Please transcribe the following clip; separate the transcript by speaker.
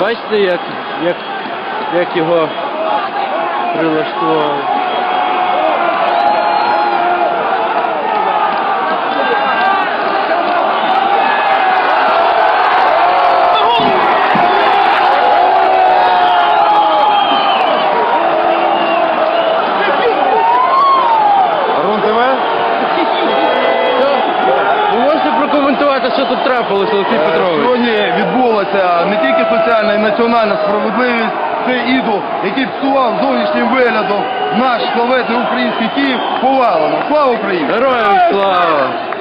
Speaker 1: Бачите, як, як, як його прилаштували. Що тут трапилося, Олексій
Speaker 2: Е,
Speaker 1: Петрович?
Speaker 2: Сьогодні відбулася не тільки соціальна і національна справедливість, це ідол, який псував зовнішнім виглядом наш славетний український Київ, повалено. Слава Україні!
Speaker 1: Героям слава!